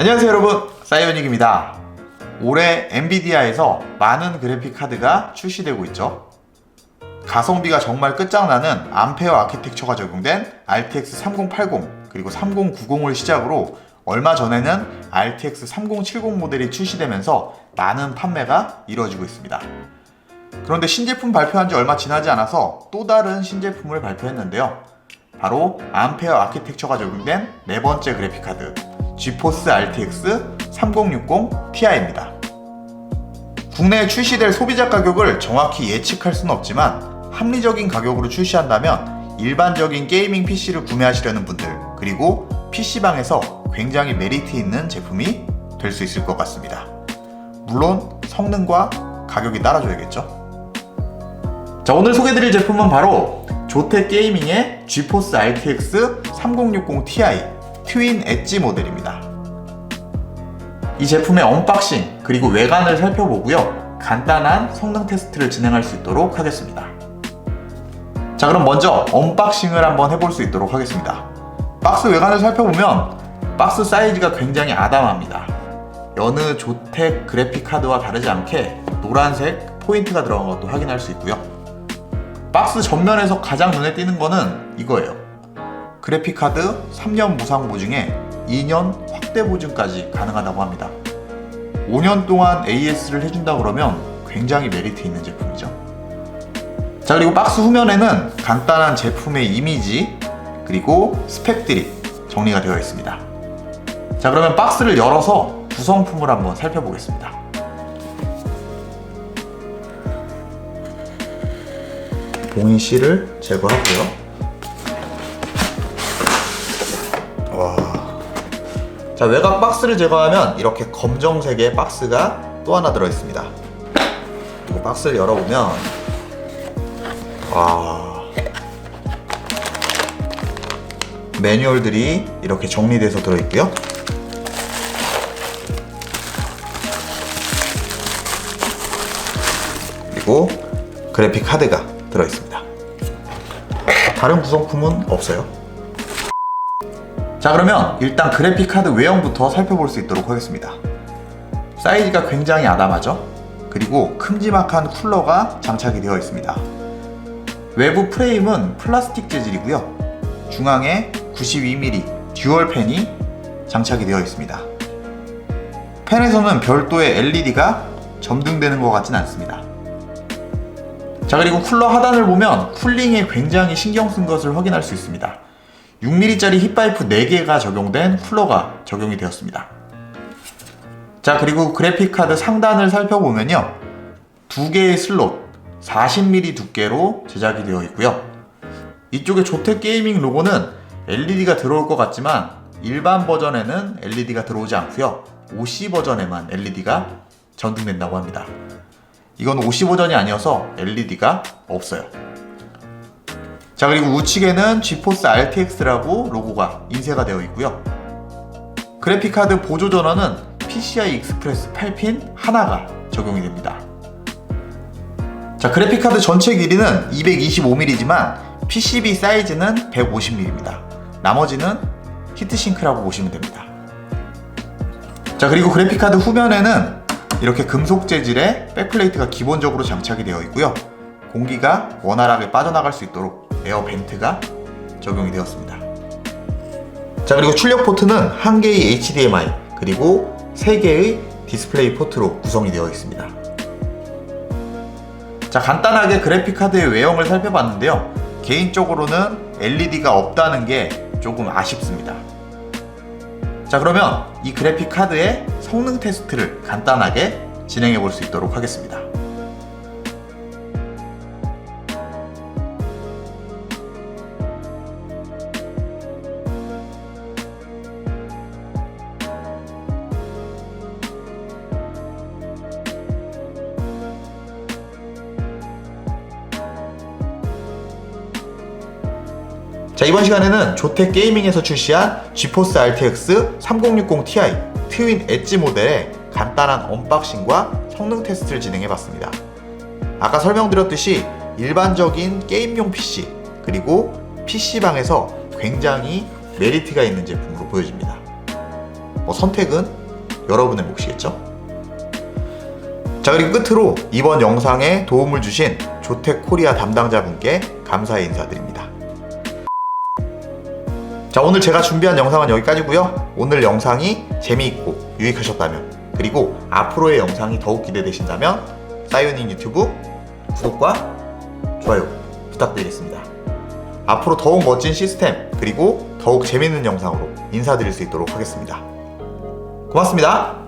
안녕하세요 여러분. 사이오닉입니다. 올해 엔비디아에서 많은 그래픽 카드가 출시되고 있죠. 가성비가 정말 끝장나는 암페어 아키텍처가 적용된 RTX 3080 그리고 3090을 시작으로 얼마 전에는 RTX 3070 모델이 출시되면서 많은 판매가 이루어지고 있습니다. 그런데 신제품 발표한 지 얼마 지나지 않아서 또 다른 신제품을 발표했는데요. 바로 암페어 아키텍처가 적용된 네 번째 그래픽 카드 GeForce RTX 3060 Ti입니다. 국내에 출시될 소비자 가격을 정확히 예측할 수는 없지만 합리적인 가격으로 출시한다면 일반적인 게이밍 PC를 구매하시려는 분들 그리고 PC방에서 굉장히 메리트 있는 제품이 될 수 있을 것 같습니다. 물론 성능과 가격이 따라줘야겠죠. 자 오늘 소개드릴 제품은 바로 조텍 게이밍의 GeForce RTX 3060 Ti 트윈 엣지 모델입니다. 이 제품의 언박싱 그리고 외관을 살펴보고요. 간단한 성능 테스트를 진행할 수 있도록 하겠습니다. 자 그럼 먼저 언박싱을 한번 해볼 수 있도록 하겠습니다. 박스 외관을 살펴보면 박스 사이즈가 굉장히 아담합니다. 여느 조텍 그래픽 카드와 다르지 않게 노란색 포인트가 들어간 것도 확인할 수 있고요. 박스 전면에서 가장 눈에 띄는 거는 이거예요. 그래픽 카드 3년 무상 보증에 2년 확대 보증까지 가능하다고 합니다. 5년 동안 AS를 해준다 그러면 굉장히 메리트 있는 제품이죠. 자 그리고 박스 후면에는 간단한 제품의 이미지 그리고 스펙들이 정리가 되어 있습니다. 자 그러면 박스를 열어서 구성품을 한번 살펴보겠습니다. 봉인 실을 제거하고요. 자 외곽 박스를 제거하면 이렇게 검정색의 박스가 또 하나 들어있습니다. 그리고 박스를 열어보면 와 매뉴얼들이 이렇게 정리돼서 들어있고요. 그리고 그래픽 카드가 들어있습니다. 다른 구성품은 없어요. 자 그러면 일단 그래픽 카드 외형부터 살펴볼 수 있도록 하겠습니다. 사이즈가 굉장히 아담하죠? 그리고 큼지막한 쿨러가 장착이 되어 있습니다. 외부 프레임은 플라스틱 재질이고요. 중앙에 92mm 듀얼 펜이 장착이 되어 있습니다. 펜에서는 별도의 LED가 점등되는 것 같진 않습니다. 자 그리고 쿨러 하단을 보면 쿨링에 굉장히 신경 쓴 것을 확인할 수 있습니다. 6mm짜리 힙파이프 4개가 적용된 쿨러가 적용이 되었습니다. 자, 그리고 그래픽카드 상단을 살펴보면요. 두 개의 슬롯, 40mm 두께로 제작이 되어 있고요. 이쪽에 조텍 게이밍 로고는 LED가 들어올 것 같지만 일반 버전에는 LED가 들어오지 않고요. OC 버전에만 LED가 전등된다고 합니다. 이건 OC 버전이 아니어서 LED가 없어요. 자 그리고 우측에는 GeForce RTX라고 로고가 인쇄가 되어 있고요. 그래픽카드 보조 전원은 PCI Express 8핀 하나가 적용이 됩니다. 자 그래픽카드 전체 길이는 225mm지만 PCB 사이즈는 150mm입니다. 나머지는 히트싱크라고 보시면 됩니다. 자 그리고 그래픽카드 후면에는 이렇게 금속 재질의 백플레이트가 기본적으로 장착이 되어 있고요. 공기가 원활하게 빠져나갈 수 있도록 에어 벤트가 적용이 되었습니다. 자 그리고 출력 포트는 한 개의 HDMI 그리고 세 개의 디스플레이 포트로 구성이 되어 있습니다. 자 간단하게 그래픽 카드의 외형을 살펴봤는데요. 개인적으로는 LED가 없다는 게 조금 아쉽습니다. 자 그러면 이 그래픽 카드의 성능 테스트를 간단하게 진행해 볼 수 있도록 하겠습니다. 자 이번 시간에는 조텍 게이밍에서 출시한 GeForce RTX 3060 Ti 트윈 엣지 모델의 간단한 언박싱과 성능 테스트를 진행해봤습니다. 아까 설명드렸듯이 일반적인 게임용 PC 그리고 PC방에서 굉장히 메리트가 있는 제품으로 보여집니다. 뭐 선택은 여러분의 몫이겠죠? 자 그리고 끝으로 이번 영상에 도움을 주신 조텍 코리아 담당자분께 감사의 인사드립니다. 자 오늘 제가 준비한 영상은 여기까지고요. 오늘 영상이 재미있고 유익하셨다면 그리고 앞으로의 영상이 더욱 기대되신다면 사이오닉 유튜브 구독과 좋아요 부탁드리겠습니다. 앞으로 더욱 멋진 시스템 그리고 더욱 재밌는 영상으로 인사드릴 수 있도록 하겠습니다. 고맙습니다.